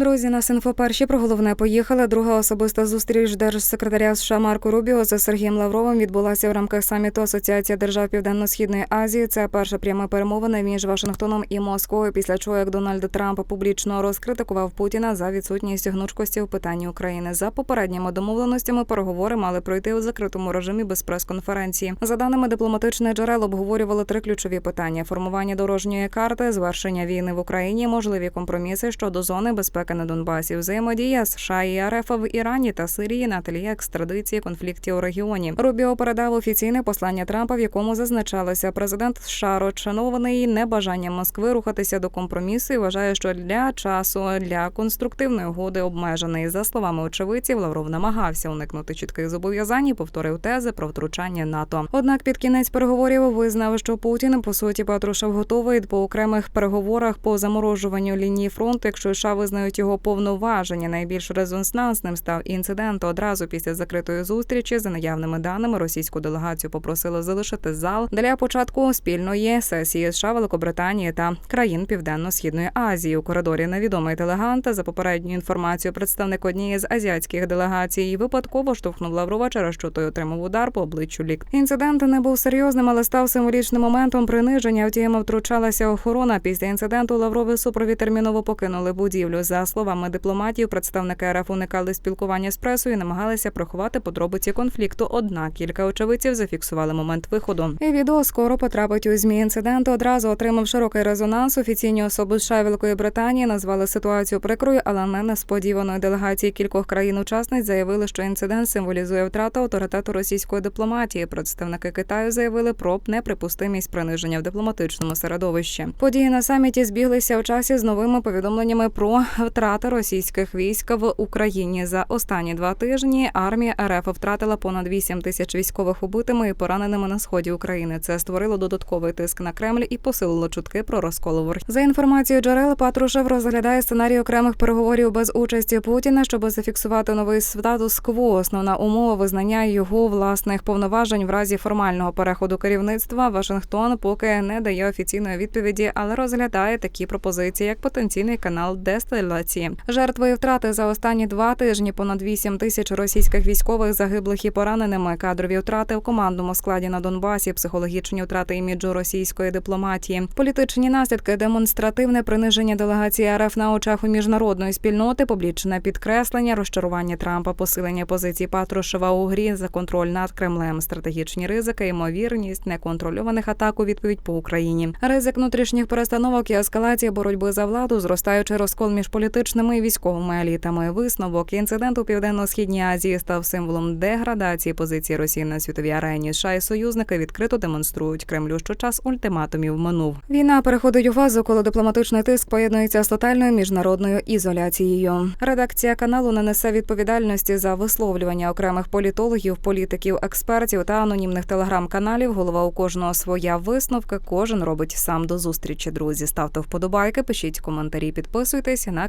Друзі, нас інфоперші про головне поїхали. Друга особиста зустріч держсекретаря США Марко Рубіо з Сергієм Лавровим відбулася в рамках саміту Асоціації держав Південно-східної Азії. Це перша пряма перемовина між Вашингтоном і Москвою. Після чого як Дональд Трамп публічно розкритикував Путіна за відсутність гнучкості у питанні України. За попередніми домовленостями переговори мали пройти у закритому режимі без прес-конференції. За даними дипломатичних джерел, обговорювали три ключові питання: формування дорожньої карти, звершення війни в Україні, можливі компроміси щодо зони безпеки на Донбасі, взаємодія США і РФ в Ірані та Сирії на тлі екстрадиції конфліктів у регіоні. Рубіо передав офіційне послання Трампа, в якому зазначалося, президент США розчанований небажанням Москви рухатися до компромісу і вважає, що для часу для конструктивної угоди обмежений. За словами очевидців, Лавров намагався уникнути чітких зобов'язань і повторив тези про втручання НАТО. Однак під кінець переговорів визнав, що Путін по суті Патрушев готовий по окремих переговорах по заморожуванню лінії фронту, якщо США визнають його повноваження. Найбільш резонансним став інцидент одразу після закритої зустрічі. За наявними даними, російську делегацію попросили залишити зал для початку спільної сесії США, Великобританії та країн Південно-східної Азії. У коридорі невідомий делегант за попередньою інформацією представник однієї з азіатських делегацій випадково штовхнув Лаврова, через що той отримав удар по обличчю лік. Інцидент не був серйозним, але став символічним моментом приниження. Втім, втручалася охорона. Після інциденту Лаврови супровід терміново покинули будівлю. За словами дипломатів, представники РФ уникали спілкування з пресою, і намагалися приховати подробиці конфлікту. Однак кілька очевидців зафіксували момент виходу. І відео скоро потрапить у змі. Інцидент одразу отримав широкий резонанс. Офіційні особи США Великої Британії назвали ситуацію прикрою, але не несподіваною. Делегації кількох країн-учасниць заявили, що інцидент символізує втрату авторитету російської дипломатії. Представники Китаю заявили про неприпустимість приниження в дипломатичному середовищі. Події на саміті збіглися у часі з новими повідомленнями про втрати російських військ в Україні. За останні два тижні армія РФ втратила понад 8 тисяч військових убитими і пораненими на сході України. Це створило додатковий тиск на Кремль і посилило чутки про розкол в Росії. За інформацією джерел Патрушев розглядає сценарій окремих переговорів без участі Путіна, щоб зафіксувати новий статус-кво. Основна умова визнання його власних повноважень в разі формального переходу керівництва. Вашингтон поки не дає офіційної відповіді, але розглядає такі пропозиції, як потенційний канал дестилації. Жертви і втрати за останні два тижні понад 8 тисяч російських військових загиблих і пораненими. Кадрові втрати в командному складі на Донбасі, психологічні втрати іміджу російської дипломатії, політичні наслідки, демонстративне приниження делегації РФ на очах у міжнародної спільноти, публічне підкреслення, розчарування Трампа, посилення позицій Патрушева у грі за контроль над Кремлем, стратегічні ризики, ймовірність неконтрольованих атак у відповідь по Україні, ризик внутрішніх перестановок і ескалація боротьби за владу, зростаючий розкол між політичними і військовими елітами. Висновок інцидент у південно-східній Азії став символом деградації позиції Росії на світовій арені. США і союзники відкрито демонструють Кремлю, що час ультиматумів минув. Війна переходить у фазу, коли дипломатичний тиск поєднується з тотальною міжнародною ізоляцією. Редакція каналу не несе відповідальності за висловлювання окремих політологів, політиків, експертів та анонімних телеграм-каналів. Голова у кожного своя висновки. Кожен робить сам до зустрічі. Друзі, ставте вподобайки, пишіть коментарі, підписуйтесь на